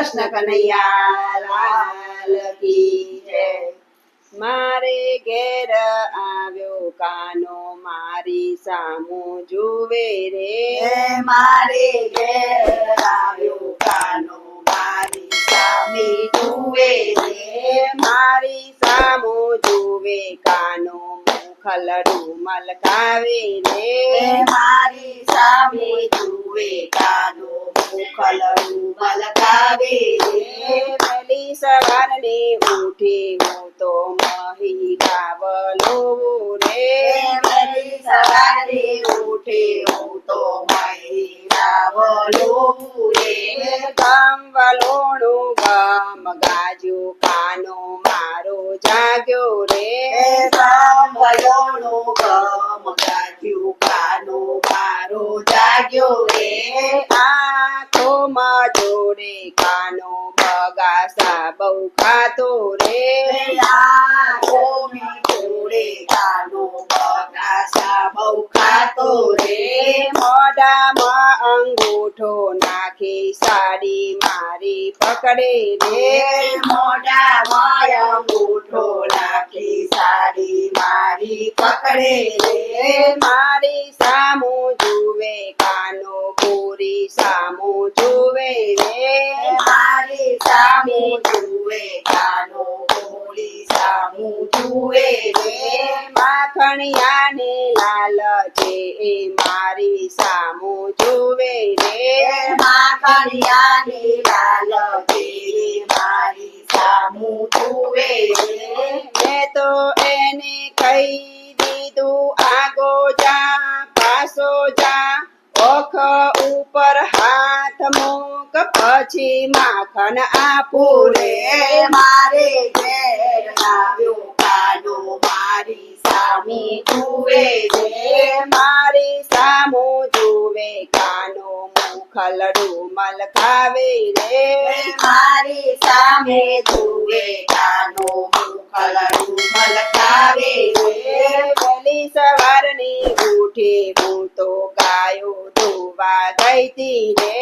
કૃષ્ણ કનૈયા કી જય. મારે ઘેર આવ્યો કાનો મારી સામું જુવે રે. મારે ઘેર આવ્યો કાનો મારી સામે જુવે રે. મારી સામું જુવે કાનો ખલડું મલકાવે રે. મારી સામે જુવે કાનો મલકાવે વહેલી સવારને ઉઠી હું તો મહિલાવલો રે વહેલી સવારે ઉઠે હું તો મહિલાવલો રે ગામ વલોણું ગામ ગાજુ કાનો મારો જાગ્યો રે ગમ ગાજ્યું કાનો મારો જાગ્યો રે આંખોમાં રે કાનો બગાસા બહુ ખાતો રે. કાનો બગાસા બહુ ખાતો રે. મોઢામાં અંગૂઠો નાખી સાડી મારી પકડે રે. મોઢામાં અંગૂઠો નાખી સાડી મારી પકડે રે. મારી સામુ જુવે કાનો પૂરી સામુ જુવે રે. મારી સામુ જુવે કાનો જુએ રે માખણિયાને લાલ છે એ મારી સામું જુએ રે. માખણિયાની લાલ તેરી મારી સામુ જુએ રે. મેં તો એને કહી દીધું આગો જા પાસો જા ઓખ ઉપર હાથ મૂક પછી માખણ આપું રે. મારે ઘેર આવ્યો કાનો, મારી સામે જુએ જે મારી સામો જુએ કાનો, મુખલડો મલકાવે રે મારી સામે જુએ કાનો, મુખલડો મલકાવે રે વહેલી સવારની ઉઠે હું તો ગાયો ધોવા ગઈ તી રે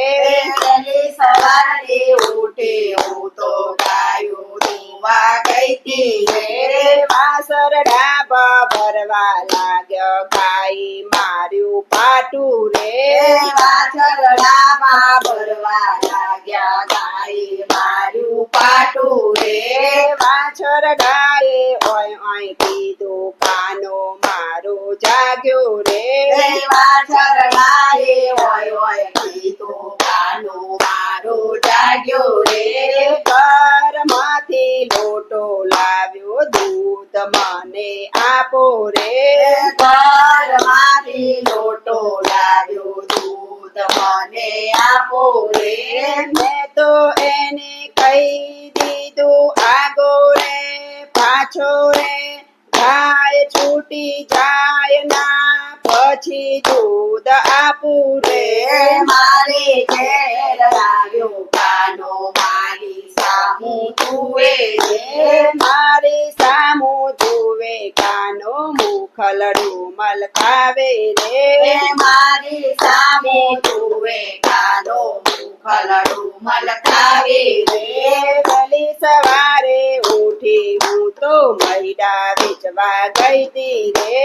વહેલી સવારે ઉઠે ગઈ તી ભરવા લાગ્યો ગાઈ માર્યું પાટું રે. વાછરડામાં ભરવા લાગ્યા ગાય માર્યું પાટું રે. વાછરડાએ ઓય ઓય કીધું કાનો મારો જાગ્યો રે. વાછરડાએ ઓય ઓય કીધું કાનો મારો જાગ્યો રે. આપો રે લોટો લાવ્યો દૂધ મને આપો રે મેં તો એને કહી દીધું આગો રે પાછો રે ગાય છૂટી જાય ના પછી દૂધ આપું રે મારે ઘેર આવ્યો કાનો મારી સામુ જુએ મુખલડું મલકાવે રે. મારી સામે તુવે કાનો મુખલડું મલકાવે રે. વહેલી સવારે ઉઠી હું તો મૈડા વેચવા ગઈ તી રે.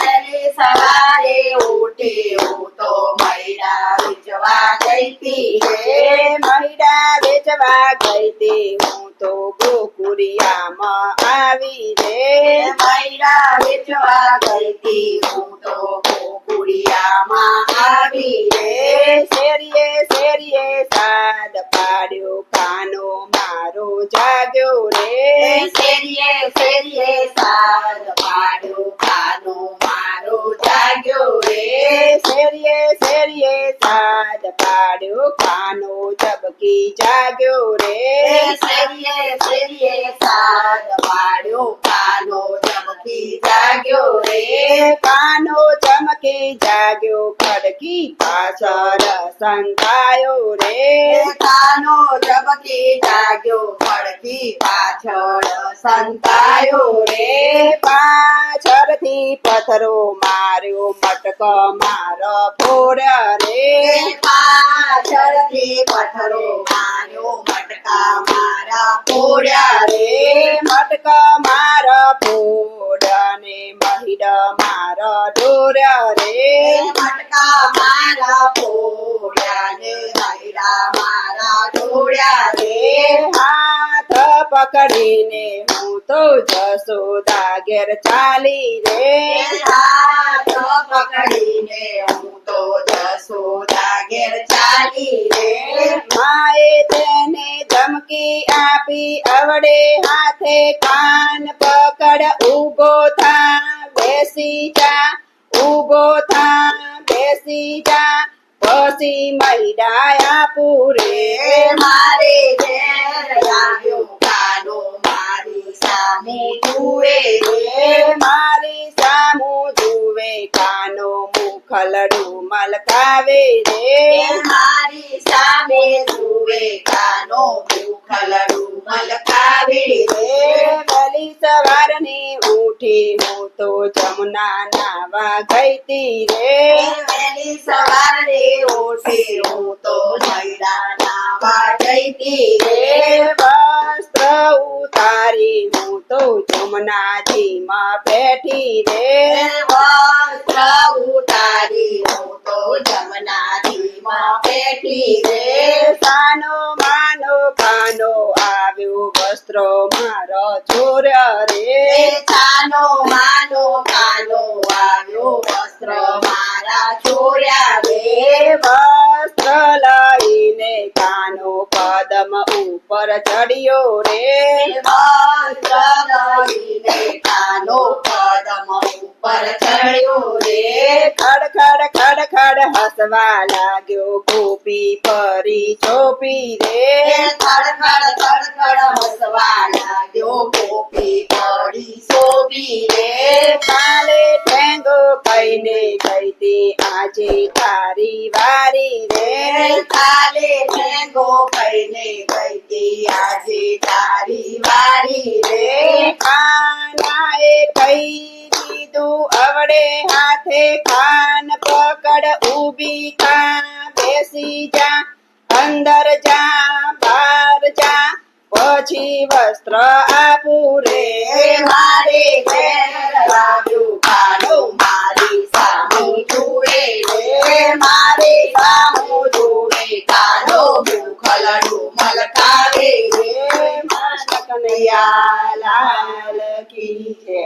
વહેલી સવારે ઉઠી હું તો મૈડા વેચવા ગઈ તી રે. વેચવા ગઈ તે હું તો ગોકુરિયામાં આવી રે મૈરા વેચવા ગઈ તે હું તો ગોકુળિયામાં આવી રે શેરીએ શેરીએ સાદ પાડ્યો. કાનો મારો જાગ્યો રે શેરીએ શેરીએ સાદ પાડ્યો. જાગ્યો રે શેરીએ શેરીએ સાદ પાડ્યો કાનો જબકી જાગ્યો રે શેરીએ શેરીએ સાદ પાડ્યો કાનો ચમકી જાગ્યો રે કાનો ચમકી જાગ્યો ખડકી પાછળ સંતાયો રે કાનો ચમકી જાગ્યો પડકી પાછળ સંતાયો રે પાછળથી પથરો માર્યો મટક માર ફોડ રે પાછળથી પથ્થરો માર્યો મટકો ફોડ્યા રે રે મટક પકડીને હું તો જસોદા ઘેર ચાલી રે. હાથ પકડીને હું તો જસોદા ઘેર ચાલી રે. માએ તેને ધમકી આપી અવડે હાથે કાન પકડ ઊભો થા બેસી જા ઊભો થા બેસી જા પછી મૈડાયા પૂરે. રે મુખલડું મલકાવે રે. મારી સામે જુએ કાનો મુખલડું મલકાવે રે એ સવાર ને ઉઠી હું તો જમુના નાવા ગઈતી રે. વહેલી સવારે ઉઠી હું તો જમુના નાવા ગઈતી રે. વસ્ત્ર ઉતારી હું તો જમનાજીમાં બેઠી રે વસ્ત્ર ઉતારી હું તો જમનાજીમાં બેઠી રે. સાનો માનો કાનો આવ્યો વસ્ત્રો મારો ચોર રે. સાનો માનો કાનો આવ્યો વસ્ત્ર મારા ચોર્યા રે કદમ ઉપર ચડ્યો રે. કાનો કદમ ઉપર ચડ્યો રે. ખડ ખડ ખડ ખડ હસવા લાગ્યો ગોપી પરી ચોપી રે. ખડખડ ખડખડ હસવા લાગ્યો ગોપી પડી શોભી રે. કાલે ઠેંગો કઈને ગઈતી આજે તારી વારી રે? કાલે ઠેંગો કઈને ગઈતી આજે તારી વારી રે? ખાનાએ કઈ દીધું અવડે હાથે ખાન પકડ ઊભી કા બેસી જા અંદર જા બહાર જા પછી વસ્ત્ર આપું રે. મારે ઘેર કનૈયા લાલ કી જય